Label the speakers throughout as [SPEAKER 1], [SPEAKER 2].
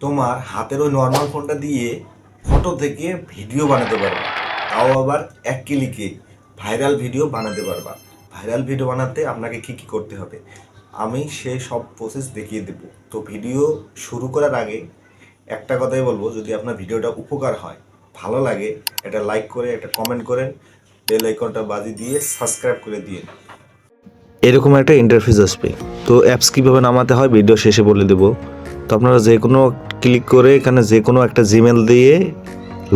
[SPEAKER 1] তোমার হাতের ওই নর্মাল ফোনটা দিয়ে ফটো থেকে ভিডিও বানাতে পারবা। তাও আবার এক ক্লিকে ভাইরাল ভিডিও বানাতে পারবা। ভাইরাল ভিডিও বানাতে আপনাকে কি কি করতে হবে? আমি সে সব প্রসেস দেখিয়ে দেব। তো ভিডিও শুরু করার আগে একটা কথাই বলব, যদি আপনার ভিডিওটা উপকার হয়, ভালো লাগে, এটা লাইক করে, একটা কমেন্ট করেন বেল আইকনটা বাজি দিয়ে সাবস্ক্রাইব করে দিয়ে
[SPEAKER 2] এরকম একটা ইন্টারফেস আসবে। তো অ্যাপস কীভাবে নামাতে হয় ভিডিও শেষে বলে দেব। তো আপনারা যে কোনো ক্লিক করে এখানে যে কোনো একটা জিমেল দিয়ে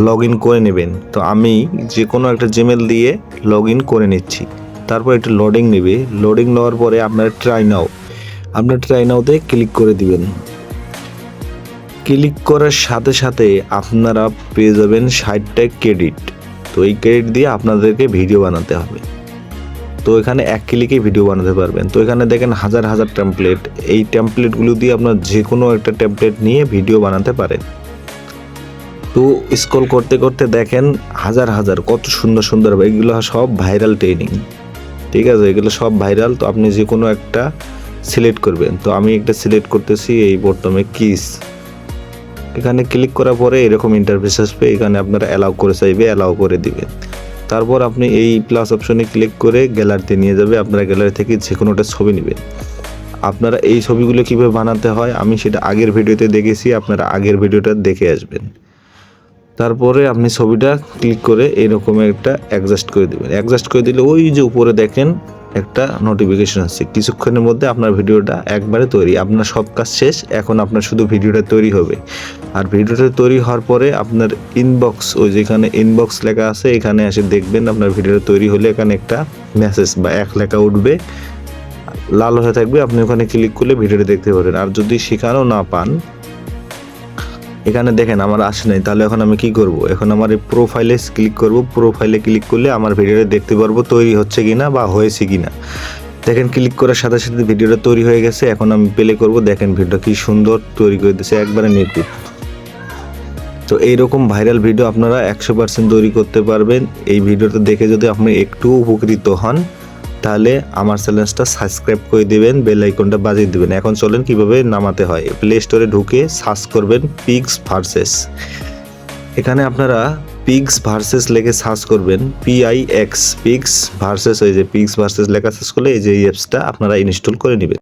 [SPEAKER 2] লগ ইন করে নেবেন। তো আমি যে কোনো একটা জিমেল দিয়ে লগ ইন করে নিচ্ছি। তারপর একটু লোডিং নেবে। লোডিং নেওয়ার পরে আপনারা ট্রাই নাও আপনার ট্রাই নাওতে ক্লিক করে দিবেন। ক্লিক করার সাথে সাথে আপনারা পেয়ে যাবেন ষাটটা ক্রেডিট তো এই ক্রেডিট দিয়ে আপনাদেরকে ভিডিও বানাতে হবে। তো এখানে এক ক্লিকে ভিডিও বানাতে পারবেন। তো এখানে দেখেন হাজার হাজার টেমপ্লেট এই টেমপ্লেটগুলো দিয়ে আপনার যে কোনো একটা টেমপ্লেট নিয়ে ভিডিও বানাতে পারেন। তো স্ক্রল করতে করতে দেখেন হাজার হাজার, কত সুন্দর সুন্দর এগুলো সব ভাইরাল ট্রেনিং ঠিক আছে, এগুলো সব ভাইরাল তো আপনি যে কোনো একটা সিলেক্ট করবেন। তো আমি একটা সিলেক্ট করতেছি এই প্রথমে কিস এখানে ক্লিক করার পরে এরকম ইন্টারফেস আসবে এখানে আপনারা অ্যালাউ করে চাইবে অ্যালাউ করে দিবেন তারপর আপনি এই প্লাস অপশনে ক্লিক করে গ্যালারিতে নিয়ে যাবে। আপনার গ্যালারি থেকে যে কোনোটা ছবি নেবেন। আপনারা এই ছবিগুলো কীভাবে বানাতে হয়, আমি সেটা আগের ভিডিওতে দেখেছি, আপনারা আগের ভিডিওটা দেখে আসবেন। তারপরে আপনি ছবিটা ক্লিক করে এরকম একটা অ্যাডজাস্ট করে দেবেন। অ্যাডজাস্ট করে দিলে ওই যে উপরে দেখেন একটা নোটিফিকেশন আসছে। কিছুক্ষণের মধ্যে আপনার ভিডিওটা একবারে তৈরি। আপনার সব কাজ শেষ, এখন আপনার শুধু ভিডিওটা তৈরি হবে। আর ভিডিওটা তৈরি হওয়ার পরে আপনার ইনবক্স ওই যেখানে ইনবক্স লেখা আছে, এখানে এসে দেখবেন আপনার ভিডিওটা তৈরি হলে এখানে একটা মেসেজ বা এক লেখা উঠবে। লাল হয়ে থাকবে, আপনি ওখানে ক্লিক করলে ভিডিওটা দেখতে পারেন আর যদি সেখানেও না পান এখানে দেখেন আমার আসে নাই, তাহলে এখন আমি কি করব? এখন আমার এই প্রোফাইলে ক্লিক করব প্রোফাইলে ক্লিক করলে আমার ভিডিওটা দেখতে পারব তৈরি হচ্ছে কিনা বা হয়েছে কিনা। দেখেন ক্লিক করার সাথে সাথে ভিডিওটা তৈরি হয়ে গেছে, এখন আমি প্লে করব, দেখেন ভিডিওটা কি সুন্দর তৈরি করে দিয়েছে, একবারে নিখুঁত তো এইরকম ভাইরাল ভিডিও আপনারা একশো পার্সেন্ট তৈরি করতে পারবেন। এই ভিডিওটা দেখে যদি আপনি একটু উপকৃত হন তাহলে আমার চ্যানেলটা সাবস্ক্রাইব করে দিবেন বেল আইকনটা বাজিয়ে দিবেন। এখন চলেন কীভাবে নামাতে হয়। প্লে স্টোরে ঢুকে সার্চ করবেন পিক্স ভার্সেস এখানে আপনারা পিক্স ভার্সেস লেখে সার্চ করবেন পিআই এক্স পিক্স ভার্সেস ওই যে পিক্স ভার্সেস লেখা সার্চ করলে এই যে এই অ্যাপসটা আপনারা ইনস্টল করে নেবেন।